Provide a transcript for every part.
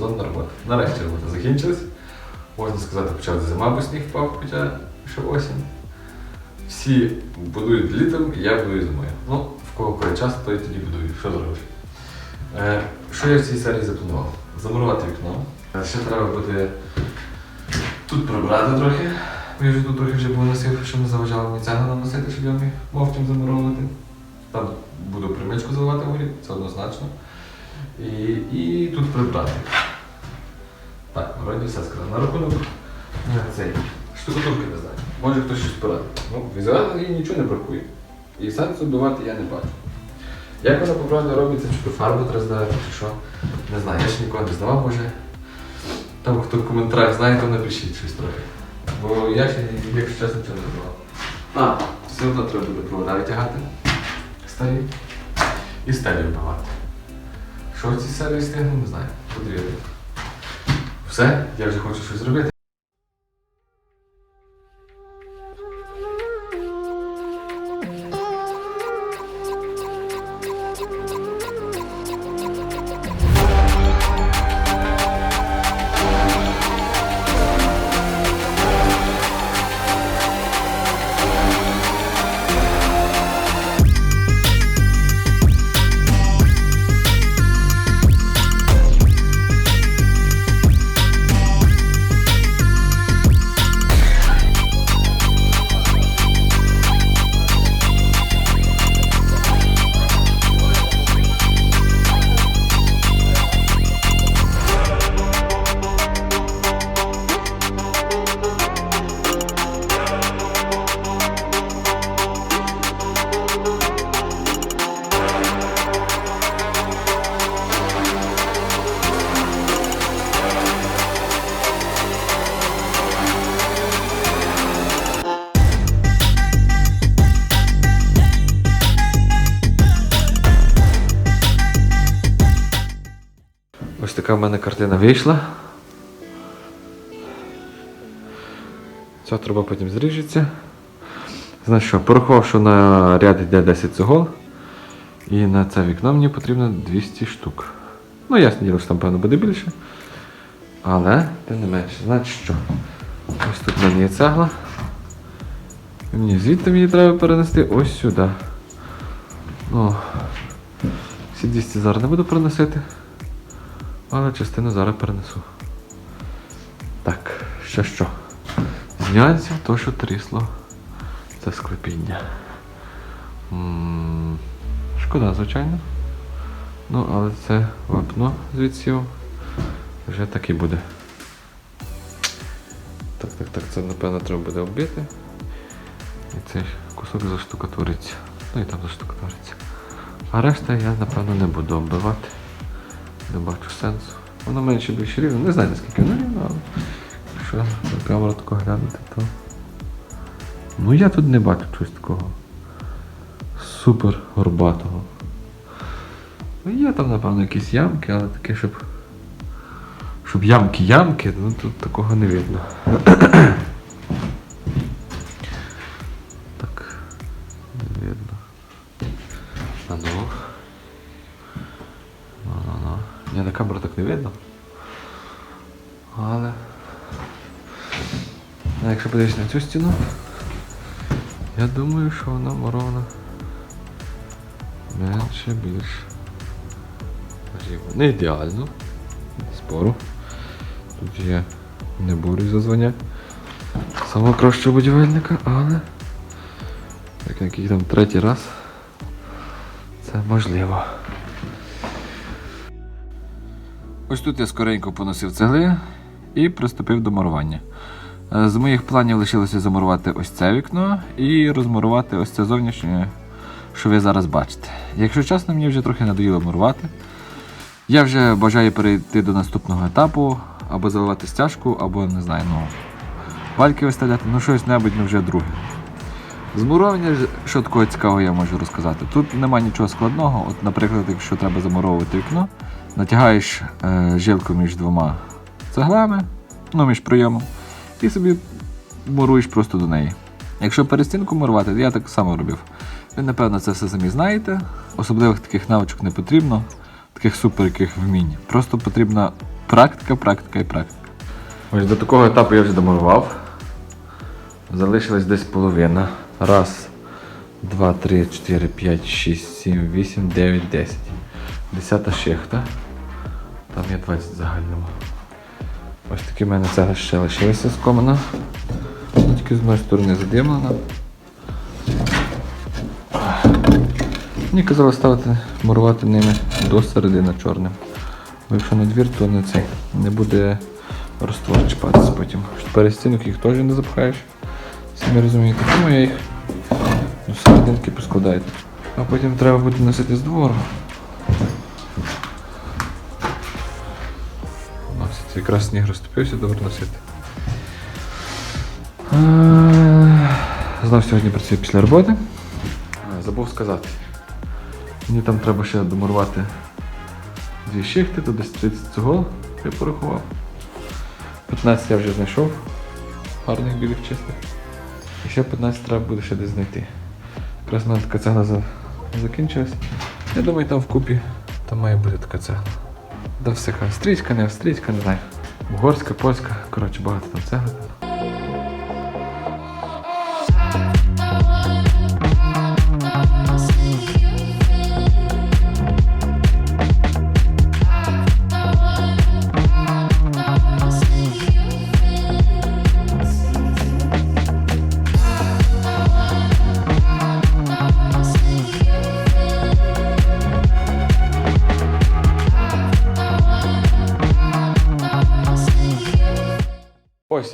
мене була сезонна робота. Нарешті робота закінчилась. Можна сказати, почалася зима, бо сніг впав, хоча ще осінь. Всі будують літом, і я будую зимою. Ну, в кого коли час, то той тоді будує. Що зробиш? Е, що я в цій серії запланував? Замурувати вікно. Е, Ще треба буде тут прибрати трохи. Я вже тут трохи вже поносив, щоб не заважало мені цеглу наносити, щоб я міг мовчим замуровувати. Там буду примичку заливати вгорі, це однозначно. І, і тут прибрати. Так, вроді все сказав. На рахунок цей, штукатурки не знаю. Може хтось щось порадить. Ну, візуально їй нічого не бракує. І сенсу вбивати я не бачу. Як вона поправильно робиться, чи то фарбу треба здавати, чи що. Не знаю, я ще нікого не здавав, може. Там хто в коментарях знає, то напишіть щось трохи. Бо я ще, якщо чесно, нічого не здавав. А, все одно треба буде провода витягати. Старі. І стелі вбивати. Що в цій серії встигну, не знаю. Подивіться. Все, я вже хочу щось зробити. Така в мене картина вийшла. Ця труба потім зріжеться. Знаєш що, порахував, що на ряд йде 10 цегол. І на це вікно мені потрібно 200 штук. Ну, ясно діло, що там, певно, буде більше. Але, тим не менше, значить що? Ось тут в мене є цегла. І мені звідти мені треба перенести ось сюди. Ну, всі 200 зараз не буду переносити. Але частину зараз перенесу. Так, що що? З то, що трісло. Це склепіння. Шкода, звичайно. Ну, але це вапно звідси вже так і буде. Так, так, так, це напевно треба буде оббити. І цей кусок заштукатуриться. Ну і там заштукатуриться. А решта я, напевно, не буду оббивати. Не бачу сенсу. Воно менше більше рівно. Не знаю наскільки воно рівно, але якщо на камеру тако глянути, то. Ну я тут не бачу чогось такого супер горбатого. Ну, є там, напевно, якісь ямки, але таке, щоб. Щоб ямки-ямки, ну тут такого не видно. Видно. Але. А якщо подивитися на цю стіну, я думаю, що вона морована менше більш рівно. Не ідеально. Спору. Тут є не бурю зазвання самого кращого будівельника, але як який там третій раз це можливо. Ось тут я скоренько поносив цегли і приступив до мурування. Е, З моїх планів лишилося замурувати ось це вікно і розмурувати ось це зовнішнє, що ви зараз бачите. Якщо чесно, мені вже трохи надоїло мурувати. Я вже бажаю перейти до наступного етапу, або заливати стяжку, або не знаю, ну, вальки виставляти, ну щось небудь, ну вже друге. Змурування, ж- що такого цікавого я можу розказати. Тут нема нічого складного. От, наприклад, якщо треба замуровувати вікно, натягаєш е, жилку між двома цеглами, ну, між прийомом, і собі муруєш просто до неї. Якщо перестінку мурувати, я так само робив. Ви, напевно, це все самі знаєте. Особливих таких навичок не потрібно. таких суперяких вмінь. Просто потрібна практика, практика і практика. Ось до такого етапу я вже домурував. Залишилась десь половина. Раз, два, три, чотири, п'ять, шість, сім, вісім, дев'ять, десять. Десята шихта. Там є 20 в загальному. Ось такі в мене цегла ще лишилися з комина. Тільки з одної сторони задимлена. Мені казали ставити, мурувати ними до середини чорним. Бо якщо на двір, то не цей не буде розтвор чіпатися потім. Перестінок їх теж не запхаєш. Самі розумієте, тому я їх до серединки поскладаю. А потім треба буде носити з двору. Носити. Якраз сніг розтопився, добре носити. Знов сьогодні працюю після роботи. Забув сказати. Мені там треба ще домурувати дві шихти, то десь 30 цього я порахував. 15 я вже знайшов. Гарних білих чистих. І ще 15 треба буде ще десь знайти. Якраз в мене така цегла закінчилась. Я думаю, там вкупі там має бути така цегла. Да все австрійська, не австрійська, не знаю. Угорська, польська, коротше, багато там цегли.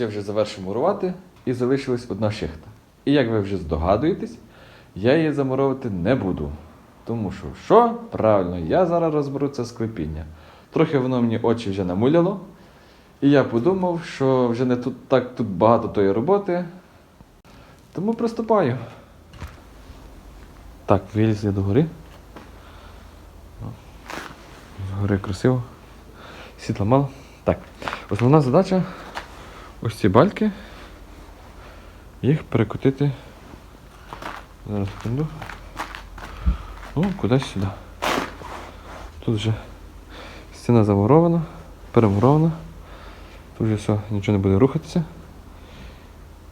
Я вже завершив мурувати і залишилась одна шихта. І як ви вже здогадуєтесь, я її замуровувати не буду. Тому що що? Правильно, я зараз розберу це склепіння. Трохи воно мені очі вже намуляло. І я подумав, що вже не тут так тут багато тої роботи. Тому приступаю. Так, виліз я до гори. З гори красиво. Світла мало. Так. Основна задача ось ці бальки. Їх перекотити. Зараз секунду. Ну, кудись сюди. Тут вже стіна замурована, перемурована. Тут вже все, нічого не буде рухатися.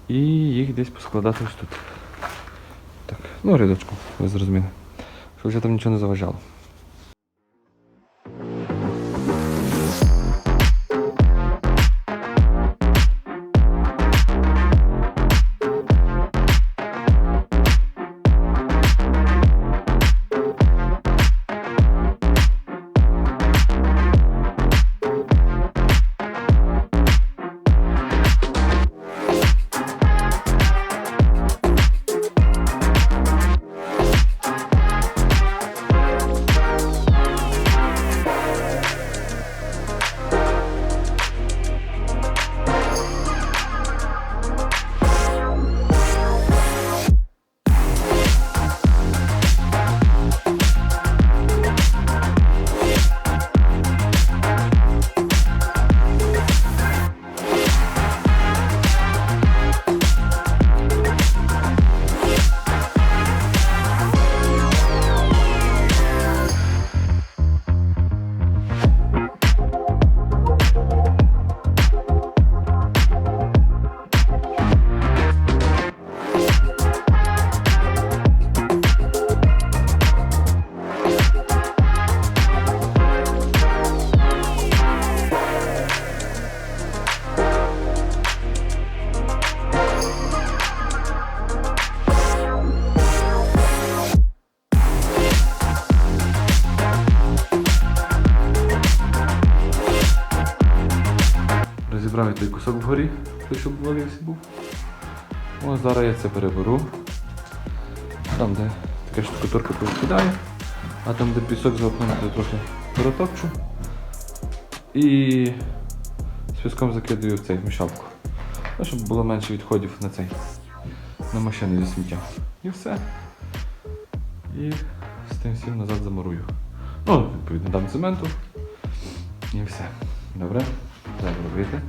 І їх десь поскладати ось тут. Так, ну рядочку, ви зрозуміли. Щоб вже там нічого не заважало. Кусок вгорі, той, що обвалився був. О, зараз я це переберу. Там, де така штукатурка повикидаю, а там, де пісок заопнути, трохи перетопчу. І з піском закидаю в цей в мішалку. Ну, щоб було менше відходів на цей. На машини зі сміття. І все. І з тим всім назад замурую. Ну, відповідно, дам цементу. І все. Добре? Треба робити.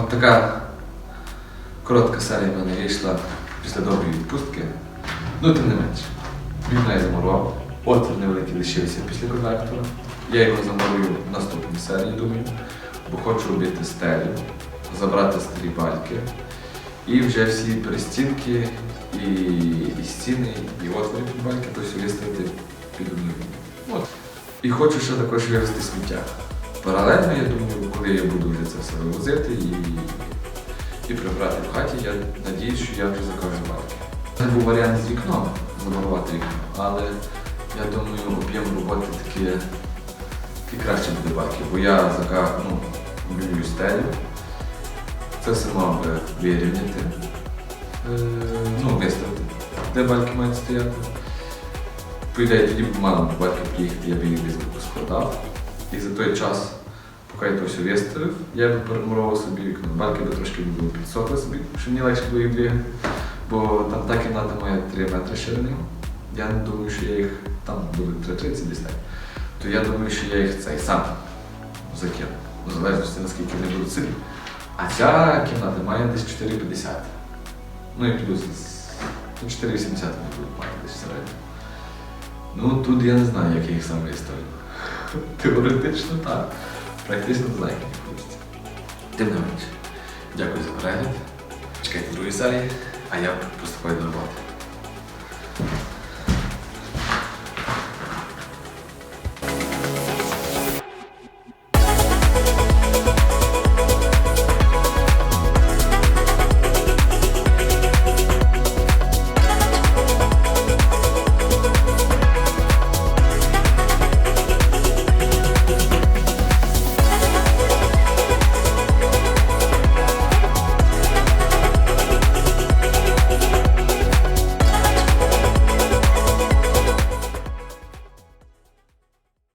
Така коротка серія в мене вийшла після довгої відпустки. Ну, тим не менше. Вікна я замурував. Отвір невеликий лишився після конвектора. Я його замурую в наступній серії, думаю, бо хочу робити стелю, забрати старі бальки. І вже всі перестінки, і, і стіни, і отвори під бальки, то все виставити під одну. От. І хочу ще також вивезти сміття. Паралельно, я думаю, коли я буду вже це все вивозити і, і прибрати в хаті, я надіюсь, що я вже закажу бальки. Це був варіант з вікном, замурувати вікно, але я думаю, об'єм роботи таки, таки краще буде бальки, бо я ну, стелю. Це все мав би вирівняти, е, ну, виставити, де бальки мають стояти. По тоді б мали б бальки приїхати, я б їх десь складав. І за той час, поки я то все виставив, я б перемуровував собі вікно. Бальки би трошки було підсохли собі, щоб мені легше було їх двигати. Бо там та кімната має 3 метри ширини. Я не думаю, що я їх там буде 3,30 десь так. То я думаю, що я їх цей сам закину. В залежності наскільки вони будуть сильні. А ця кімната має десь 4,50. Ну і плюс ну, 4,80 вони будуть мати десь всередині. Ну тут я не знаю, як я їх сам виставлю. Теоретично так. Практично не знаю, як їх. Тим не менше. Дякую за перегляд. Чекайте другої серії, а я приступаю до роботи.